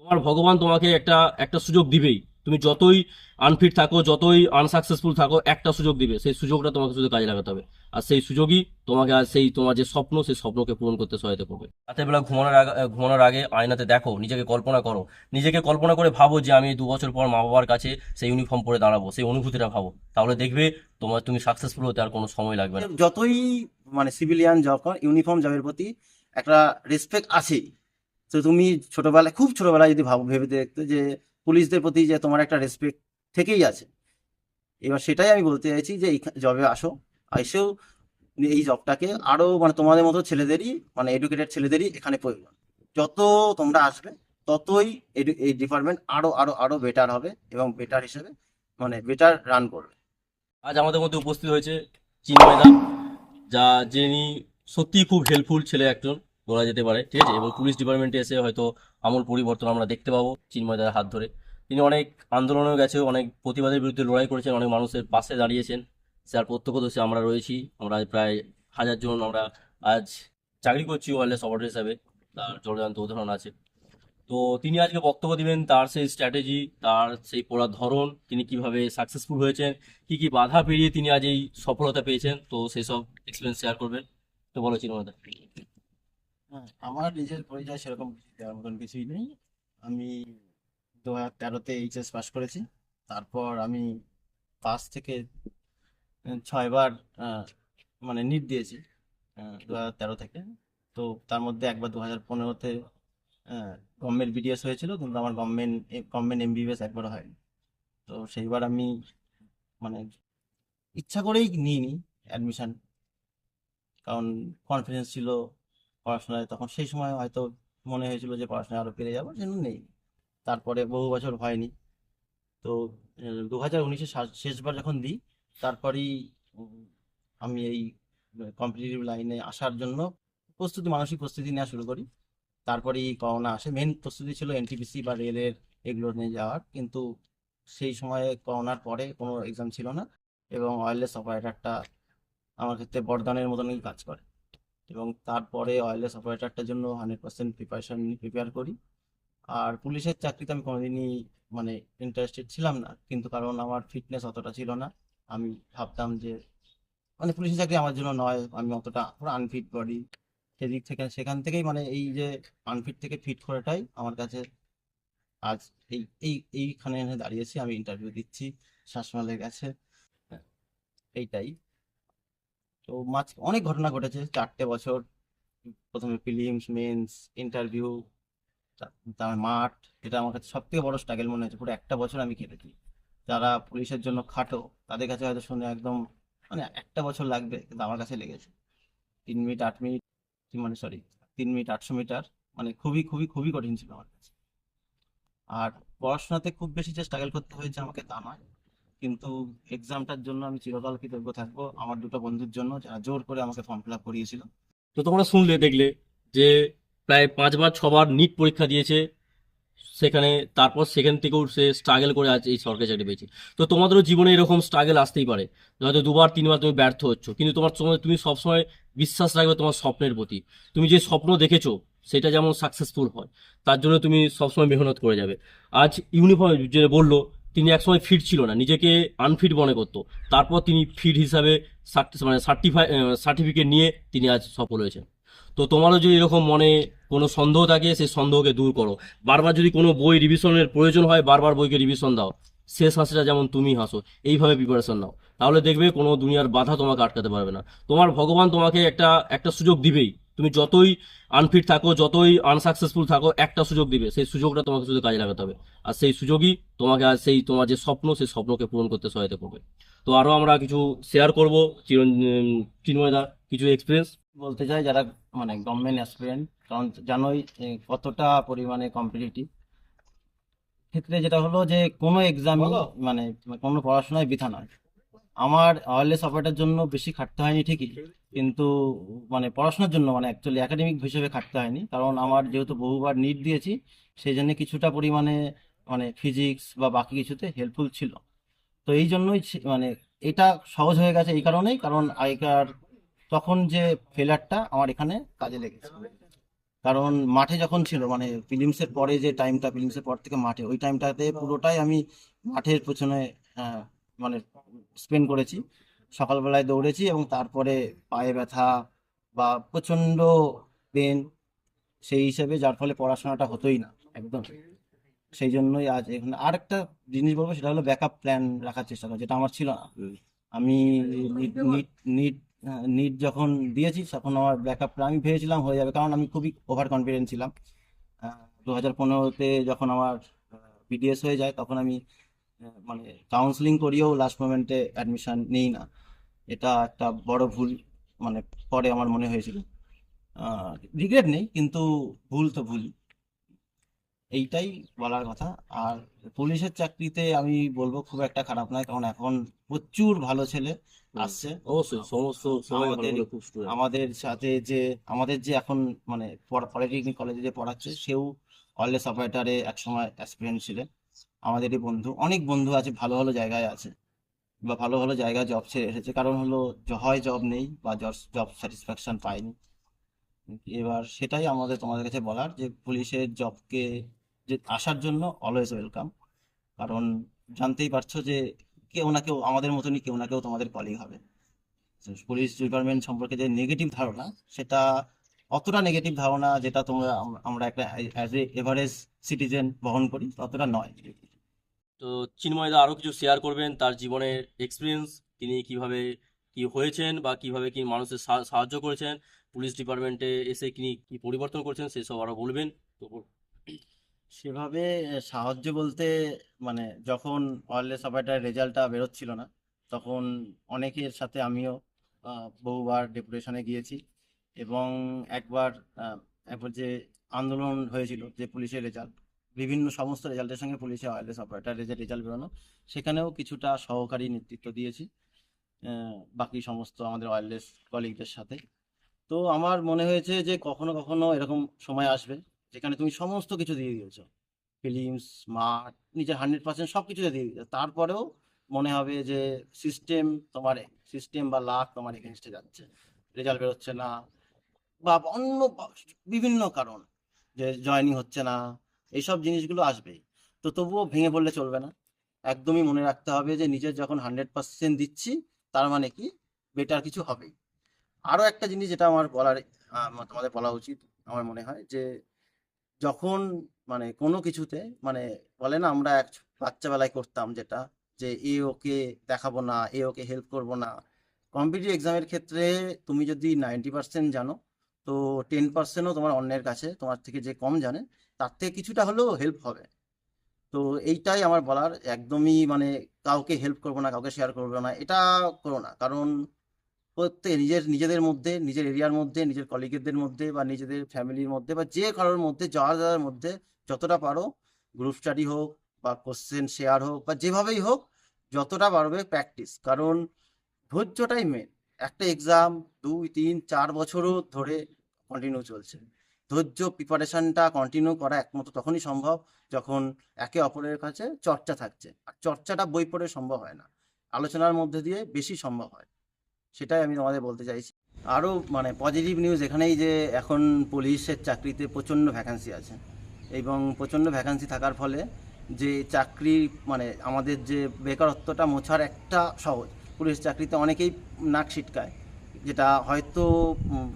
তোমার ভগবান তোমাকে একটা একটা সুযোগ দিবেই। তুমি যতই আনফিট থাকো, যতই আনসাকসেসফুল থাকো, একটা সুযোগ দিবে। সেই সুযোগটা তোমাকে শুধু কাজে লাগাতে হবে। আর সেই সুযোগই তোমাকে, আর সেই তোমার যে স্বপ্ন, সেই স্বপ্নকে পূরণ করতে সহায়তা করবে। রাতের বেলা ঘুমানোর আগে ঘুমানোর আগে আয়নাতে দেখো, নিজেকে কল্পনা করো। নিজেকে কল্পনা করে ভাবো যে আমি দু বছর পর মা বাবার কাছে সেই ইউনিফর্ম পরে দাঁড়াবো, সেই অনুভূতিটা ভাবো। তাহলে দেখবে তোমার, তুমি সাকসেসফুল হতে আর কোনো সময় লাগবে না। যতই মানে সিভিলিয়ান জব ইউনিফর্ম জবের প্রতি একটা রেসপেক্ট আছেই। তো তুমি ছোটবেলায়, খুব ছোটবেলায় যদি ভাবো, ভেবে দেখতো যে পুলিশদের প্রতি যে তোমার একটা রেসপেক্ট থেকেই আছে, এবার সেটাই আমি বলতে চাইছি যে এই জবে আসো এসেও এই জবটাকে আরও মানে তোমাদের মতো ছেলেদেরই মানে এডুকেটেড ছেলেদেরই এখানে প্রয়োজন। যত তোমরা আসবে, ততই এই ডিপার্টমেন্ট আরও আরও আরও বেটার হবে এবং বেটার হিসেবে মানে বেটার রান করবে। আজ আমাদের মধ্যে উপস্থিত হয়েছে চিন্ময়দা যা যিনি সত্যিই খুব হেল্পফুল ছেলে একজন। বলা যেতে পারে ঠিক আছে? এবং পুলিশ ডিপার্টমেন্টে এসে হয়তো আমূল পরিবর্তন আমরা দেখতে পাবো চিন্ময়দার হাত ধরে। তিনি অনেক আন্দোলনেও গেছে অনেক প্রতিবাদের বিরুদ্ধে লড়াই করেছেন অনেক মানুষের পাশে দাঁড়িয়েছেন। স্যার প্রত্যক্ষদর্শী আমরা রয়েছি আমরা প্রায় হাজার জন আমরা আজ চাকরি করছি ওয়ারলেস অপারেটর হিসাবে তার জলজান্ত উদাহরণ আছে। তো তিনি আজকে বক্তব্য দিবেন তার সেই স্ট্র্যাটেজি তার সেই পড়ার ধরন তিনি কীভাবে সাকসেসফুল হয়েছেন কি কি বাধা পেরিয়ে তিনি আজ এই সফলতা পেয়েছেন তো সেই সব এক্সপিরিয়েন্স শেয়ার করবেন। তো বলো চিন্ময়দা হ্যাঁ, আমার নিজের পরিচয় সেরকম দেওয়ার মতন কিছুই নেই। আমি দু হাজার তেরোতে এইচএস পাস করেছি। তারপর আমি পাঁচ থেকে ছয়বার মানে নিট দিয়েছি দু হাজার তেরো থেকে। তো তার মধ্যে একবার দু হাজার পনেরোতে গভর্নমেন্ট বিডিএস হয়েছিল, কিন্তু আমার গভর্নমেন্ট গভর্নমেন্ট এমবিবিএস একবারও হয়নি। তো সেইবার আমি মানে ইচ্ছা করেই নিইনি অ্যাডমিশন কারণ কনফিডেন্স ছিল পড়াশোনায়, তখন সেই সময় হয়তো মনে হয়েছিল যে পড়াশোনায় আরও পেরে যাব, সেজন্য নেই। তারপরে বহু বছর হয়নি। তো দু হাজার উনিশে শেষবার যখন দিই, তারপরেই আমি এই কম্পিটিটিভ লাইনে আসার জন্য প্রস্তুতি, মানসিক প্রস্তুতি নেওয়া শুরু করি। তারপরেই করোনা আসে। মেন প্রস্তুতি ছিল এনটিপিসি বা রেলের এগুলো নিয়ে যাওয়ার। কিন্তু সেই সময়ে করোনার পরে কোনো এক্সাম ছিল না এবং ওয়্যারলেস অপারেটরটা আমার ক্ষেত্রে বরদানের মতনই কাজ করে। এবং তারপরে ওয়্যারলেস অপারেটারটার জন্য হান্ড্রেড পার্সেন্ট প্রিপারেশন প্রিপেয়ার করি। আর পুলিশের চাকরিতে আমি কোনোদিনই মানে ইন্টারেস্টেড ছিলাম না কিন্তু কারণ আমার ফিটনেস অতটা ছিল না। আমি ভাবতাম যে মানে পুলিশের চাকরি আমার জন্য নয় আমি অতটা পুরো আনফিট বডি সেদিক থেকে সেখান থেকেই মানে এই যে আনফিট থেকে ফিট করাটাই আমার কাছে আজ এই এই এইখানে এনে দাঁড়িয়েছি আমি ইন্টারভিউ দিচ্ছি শ্বাসমালের কাছে। এইটাই। তো মাঝ, অনেক ঘটনা ঘটেছে, চারটে বছর, প্রথমে প্রিলিমস মেন্স, ইন্টারভিউ তার মাঠ, এটা আমার কাছে সব থেকে বড় স্ট্রাগল মনে হয়েছে। পুরো একটা বছর আমি কেটেছি যারা পুলিশের জন্য খাটো, তাদের কাছে হয়তো শুনে একদম মানে একটা বছর লাগবে, কিন্তু আমার কাছে লেগেছে। তিন মিনিট, আট মিনিট মানে সরি তিন মিনিট, আটশো মিটার মানে খুবই খুবই খুবই কঠিন ছিল আমার কাছে। আর পড়াশোনাতে খুব বেশি যে স্ট্রাগল করতে হয়েছে আমাকে তা নয়। কিন্তু এক্সামটার জন্য আমি চিরকাল কৃতজ্ঞ থাকব আমার দুটো বন্ধুর জন্য যারা জোর করে আমাকে ফর্ম ফিল আপ করিয়েছিল। তো তোমরা শুনলে, দেখলে যে প্রায় পাঁচবার, ছবার নিট পরীক্ষা দিয়েছে। সেখানে তারপর সেখান থেকেও সে স্ট্রাগল করে আজ এই সরকারি চাকরি পেয়েছে। তো তোমাদেরও জীবনে এরকম স্ট্রাগল আসতেই পারে। হয়তো দুবার, তিনবার তুমি ব্যর্থ হচ্ছ, কিন্তু তোমার সময় তুমি সবসময় বিশ্বাস রাখবে তোমার স্বপ্নের প্রতি। তুমি যে স্বপ্ন দেখেছ, সেটা যেমন সাকসেসফুল হয়, তার জন্য তুমি সবসময় মেহনত করে যাবে। আজ ইউনিফর্ম যে বলল তিনি একসময় ফিট ছিল না, নিজেকে আনফিট মনে করত। তারপর তিনি ফিট হিসাবে মানে সার্টিফাই সার্টিফিকেট নিয়ে তিনি আজ সফল হয়েছেন। তো তোমারও যদি এরকম মনে কোনো সন্দেহ থাকে সেই সন্দেহকে দূর করো। বারবার যদি কোনো বই রিভিশনের প্রয়োজন হয়, বারবার বইকে রিভিশন দাও। শেষ হাসিটা যেমন তুমি হাসো, এইভাবে প্রিপারেশন নাও। তাহলে দেখবে কোনো দুনিয়ার বাধা তোমাকে আটকাতে পারবে না। তোমার ভগবান তোমাকে একটা একটা সুযোগ দিবেই। তুমি যতই আনফিট থাকো যতই আনসাকসেসফুল থাকো একটা সুযোগ দিবে। সেই সুযোগটা তোমাকে শুধু কাজে লাগাতে হবে। আর সেই সুযোগই তোমাকে আর সেই তোমার যে স্বপ্ন সেই স্বপ্নকে পূরণ করতে সহায়তা করবে। তো আরও আমরা কিছু শেয়ার করব। চিরন চিন্ময়দা কিছু এক্সপিরিয়েন্স বলতে চাই যারা মানে গভর্নমেন্ট অ্যাসপিরেন্ট কারণ জানোই কতটা পরিমাণে কম্পিটিটিভ ক্ষেত্রে যেটা হলো যে কোনো এক্সামই মানে কোনো পড়াশোনায় বৃথা নয়। আমার ওয়্যারলেস অপারেটার জন্য বেশি খাটতে হয়নি ঠিকই, কিন্তু মানে পড়াশোনার জন্য মানে অ্যাকচুয়ালি একাডেমিক হিসেবে খাটতে হয়নি, কারণ আমার যেহেতু বহুবার নিট দিয়েছি, সেই জন্য কিছুটা পরিমাণে মানে ফিজিক্স বা বাকি কিছুতে হেল্পফুল ছিল। তো এই জন্যই মানে এটা সহজ হয়ে গেছে এই কারণেই, কারণ আগেকার তখন যে ফেলারটা আমার এখানে কাজে লেগেছে। কারণ মাঠে যখন ছিল মানে ফিলিমসের পরে যে টাইমটা ফিলিমসের পর থেকে মাঠে, ওই টাইমটাতে পুরোটাই আমি মাঠের পেছনে মানে স্পেন্ড করেছি। সকালবেলায় দৌড়েছি এবং তারপরে পায়ে ব্যথা বা প্রচণ্ড পেন সেই হিসেবে যার ফলে পড়াশোনাটা হতোই না একদম। সেই জন্যই আজ এখানে আর একটা জিনিস বলব সেটা হলো ব্যাকআপ প্ল্যান রাখার চেষ্টা করা যেটা আমার ছিল না। আমি নিট নিট নিট নিট যখন দিয়েছি তখন আমার ব্যাকআপ প্ল্যান আমি ভেবেছিলাম হয়ে যাবে কারণ আমি খুবই ওভার কনফিডেন্ট ছিলাম দু হাজার পনেরোতে যখন আমার বিডিএস হয়ে যায় তখন আমি মানে কাউন্সিলিং করিয়েও লাস্ট মোমেন্টে অ্যাডমিশন নিই না। এটা একটা বড় ভুল মানে পরে আমার মনে হয়েছিল। রিগ্রেট নেই কিন্তু ভুল তো ভুল। এইটাই বলার কথা। আর পুলিশের চাকরিতে আমি বলব খুব একটা খারাপ নয় কারণ এখন প্রচুর ভালো ছেলে আসছে। অবশ্যই সমস্ত আমাদের- সাথে যে আমাদের যে এখন মানে পলিটেকনিক কলেজে যে পড়াচ্ছে সেও ওয়্যারলেস অপারেটারে একসময় অ্যাসপিরেন্ট ছিলেন। আমাদেরই বন্ধু। অনেক বন্ধু আছে, ভালো ভালো জায়গায় আছে বা ভালো ভালো জায়গায় জব ছেড়ে এসেছে। কারণ হলো হয় জব নেই বা জব স্যাটিসফ্যাকশন পায়নি এবার সেটাই আমাদের, তোমাদের কাছে বলার যে, পুলিশের জবকে যে আসার জন্য অলওয়েজ ওয়েলকাম কারণ জানতেই পারছ যে, কেউ না কেউ, আমাদের মতনই কেউ না কেউ তোমাদের কলিগ হবে। পুলিশ ডিপার্টমেন্ট সম্পর্কে যে নেগেটিভ ধারণা, সেটা অতটা নেগেটিভ ধারণা যেটা তোমরা আমরা একটা অ্যাজ এ এভারেজ সিটিজেন বহন করি ততটা নয়। তো চিন্ময়দা আরও কিছু শেয়ার করবেন তার জীবনের এক্সপিরিয়েন্স তিনি কীভাবে কি হয়েছেন বা কীভাবে কি মানুষের সাহায্য করেছেন পুলিশ ডিপার্টমেন্টে এসে তিনি কি পরিবর্তন করেছেন সেসব আরও বলবেন। তো সেভাবে সাহায্য বলতে মানে যখন ওয়্যারলেস অপারেটার রেজাল্টটা বেরোচ্ছিল না তখন অনেকের সাথে আমিও বহুবার ডেপুটেশনে গিয়েছি। এবং একবার একবার যে আন্দোলন হয়েছিল যে পুলিশের রেজাল্ট, বিভিন্ন সমস্ত রেজাল্টের সঙ্গে পুলিশের ওয়্যারলেস অপারেটারের যে রেজাল্ট বেরোনো, সেখানেও কিছুটা সহকারী নেতৃত্ব দিয়েছি বাকি সমস্ত আমাদের ওয়্যারলেস কলিগদের সাথে। তো আমার মনে হয়েছে যে কখনো কখনো এরকম সময় আসবে যেখানে তুমি সমস্ত কিছু দিয়ে দিয়েছ। ফিলিমস মাঠ নিজের হান্ড্রেড পার্সেন্ট সব কিছু দিয়ে দিয়েছ। তারপরেও মনে হবে যে সিস্টেম তোমার সিস্টেম বা লাক তোমার এগেনস্টে যাচ্ছে। রেজাল্ট বেরোচ্ছে না বা অন্য বিভিন্ন কারণ যে জয়নিং হচ্ছে না, এইসব জিনিসগুলো আসবেই। তো তবুও ভেঙে পড়লে চলবে না। একদমই মনে রাখতে হবে যে নিজের যখন হান্ড্রেড পার্সেন্ট দিচ্ছি, তার মানে কি? বেটার কিছু হবেই। আরও একটা জিনিস যেটা আমার বলার তোমাদের বলা উচিত, আমার মনে হয় যে যখন মানে কোনো কিছুতে মানে বলে না আমরা এক বাচ্চাবেলায় করতাম যেটা, যে এ ওকে দেখাবো না, এ ওকে হেল্প করব না। কম্পিটিটিভ এক্সামের ক্ষেত্রে তুমি যদি নাইনটি পার্সেন্ট জানো তো টেন পার্সেন্টও তোমার অন্যের কাছে, তোমার থেকে যে কম জানে, তার থেকে কিছুটা হলেও হেল্প হবে। তো এইটাই আমার বলার, একদমই মানে কাউকে হেল্প করব না, কাউকে শেয়ার করব না, এটা করো না। কারণ প্রত্যেক নিজের, নিজেদের মধ্যে, নিজের এরিয়ার মধ্যে, নিজের কলিগেদের মধ্যে বা নিজেদের ফ্যামিলির মধ্যে বা যে কারোর মধ্যে, যার যার মধ্যে যতটা পারো গ্রুপ স্টাডি হোক বা কোশ্চেন শেয়ার হোক বা যেভাবেই হোক, যতটা পারবে প্র্যাকটিস কারণ ধৈর্যটাই মেন একটা এক্সাম দুই, তিন, চার বছরও ধরে কন্টিনিউ চলছে। ধৈর্য প্রিপারেশনটা কন্টিনিউ করা একমাত্র তখনই সম্ভব যখন একে অপরের কাছে চর্চা থাকছে। আর চর্চাটা বই পড়ে সম্ভব হয় না। আলোচনার মধ্যে দিয়ে বেশি সম্ভব হয়। সেটাই আমি তোমাদের বলতে চাইছি। আরও মানে পজিটিভ নিউজ এখানেই যে এখন পুলিশের চাকরিতে প্রচণ্ড ভ্যাকান্সি আছে। এবং প্রচণ্ড ভ্যাকান্সি থাকার ফলে যে চাকরি মানে আমাদের যে বেকারত্বটা মোছার একটা সহজ পুলিশ চাকরিতে অনেকেই নাক ছিটকায়, যেটা হয়তো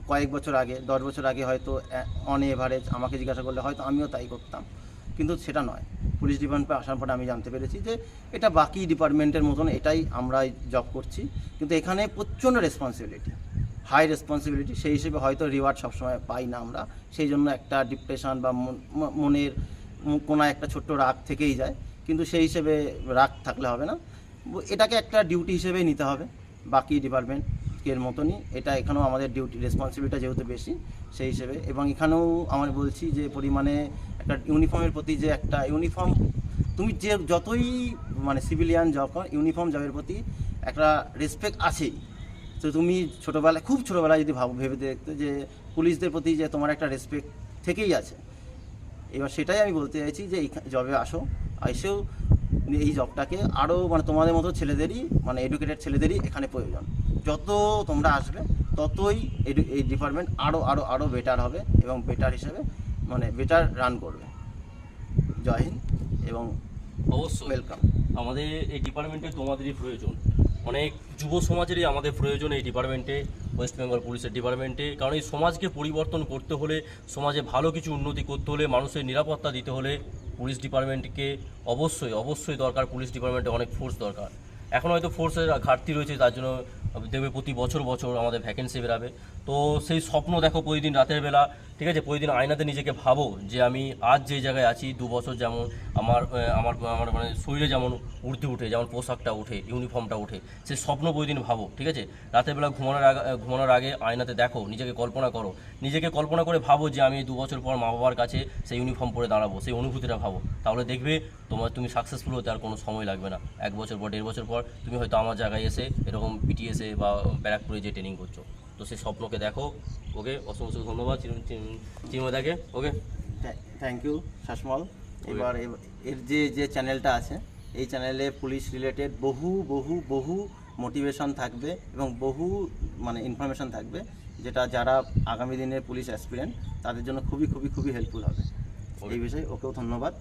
কয়েক বছর আগে, দশ বছর আগে হয়তো অন এভারেজ আমাকে জিজ্ঞাসা করলে হয়তো আমিও তাই করতাম। কিন্তু সেটা নয়। পুলিশ ডিপার্টমেন্টে আসার পরে আমি জানতে পেরেছি যে, এটা বাকি ডিপার্টমেন্টের মতন এটাই আমরা জব করছি। কিন্তু এখানে প্রচণ্ড রেসপন্সিবিলিটি হাই রেসপন্সিবিলিটি সেই হিসেবে হয়তো রিওয়ার্ড সবসময় পাই না আমরা। সেই জন্য একটা ডিপ্রেশন বা মন- মনের কোনো একটা ছোট্ট রাগ থেকেই যায়। কিন্তু সেই হিসেবে রাগ থাকলে হবে না। এটাকে একটা ডিউটি হিসেবে নিতে হবে। বাকি ডিপার্টমেন্টের মতনই এটা এখানেও আমাদের ডিউটি রেসপন্সিবিলিটি যেহেতু বেশি, সেই হিসেবে। এবং এখানেও আমার বলছি যে পরিমাণে একটা ইউনিফর্মের প্রতি যে একটা ইউনিফর্ম তুমি যে যতই মানে সিভিলিয়ান জব কর ইউনিফর্ম জবের প্রতি একটা রেসপেক্ট আছেই। তো তুমি ছোটোবেলায়, খুব ছোটোবেলায় যদি ভাব, ভেবে দেখতে যে পুলিশদের প্রতি যে তোমার একটা রেসপেক্ট থেকেই আছে। এবার সেটাই আমি বলতে চাইছি যে জবে আসো এসেও এই জবটাকে আরও মানে তোমাদের মতো ছেলেদেরই মানে এডুকেটেড ছেলেদেরই এখানে প্রয়োজন। যত তোমরা আসবে ততই এই এই ডিপার্টমেন্ট আরও আরও আরও বেটার হবে এবং বেটার হিসেবে মানে বেটার রান করবে। জয় হিন্দ এবং অবশ্যই। ওয়েলকাম আমাদের এই ডিপার্টমেন্টে তোমাদেরই প্রয়োজন। অনেক যুব সমাজেরই আমাদের প্রয়োজন এই ডিপার্টমেন্টে ওয়েস্ট বেঙ্গল পুলিশের ডিপার্টমেন্টে কারণ এই সমাজকে পরিবর্তন করতে হলে সমাজে ভালো কিছু উন্নতি করতে হলে মানুষের নিরাপত্তা দিতে হলে পুলিশ ডিপার্টমেন্টকে অবশ্যই অবশ্যই দরকার, পুলিশ ডিপার্টমেন্টে অনেক ফোর্স দরকার। এখন হয়তো ফোর্সের ঘাটতি রয়েছে, তার জন্য দেবে প্রতি বছর বছর আমাদের ভ্যাকেন্সি বেরাবে। তো সেই স্বপ্ন দেখো প্রতিদিন রাতের বেলা, ঠিক আছে? প্রতিদিন আয়নাতে নিজেকে ভাবো যে আমি আজ যে জায়গায় আছি, দু বছর যেমন আমার আমার আমার মানে শরীরে যেমন উঠতে উঠে, যেমন পোশাকটা উঠে, ইউনিফর্মটা উঠে, সেই স্বপ্ন প্রতিদিন ভাবো, ঠিক আছে? রাতের বেলা ঘুমানোর আগে ঘুমানোর আগে আয়নাতে দেখো, নিজেকে কল্পনা করো। নিজেকে কল্পনা করে ভাবো যে আমি দু বছর পর মা বাবার কাছে সেই ইউনিফর্ম পরে দাঁড়াবো, সেই অনুভূতিটা ভাবো। তাহলে দেখবে তোমার, তুমি সাকসেসফুল হতে আর কোনো সময় লাগবে না। এক বছর পর, দেড় বছর পর তুমি হয়তো আমার জায়গায় এসে এরকম পিটিএসে বা ব্যারাকপুরে যে ট্রেনিং করছ। তো সেই স্বপ্নকে দেখো। ওকে অসংখ্য ধন্যবাদ। চিন্ময়দাকে ওকে? Thank you Sasmal. এবার এর যে যে চ্যানেলটা আছে এই চ্যানেলে পুলিশ রিলেটেড বহু বহু বহু মোটিভেশন থাকবে এবং বহু মানে ইনফরমেশন থাকবে যেটা যারা আগামী দিনের পুলিশ অ্যাসপিরেন্ট তাদের জন্য খুবই খুবই খুবই হেল্পফুল হবে। এই বিষয়ে ওকেও ধন্যবাদ।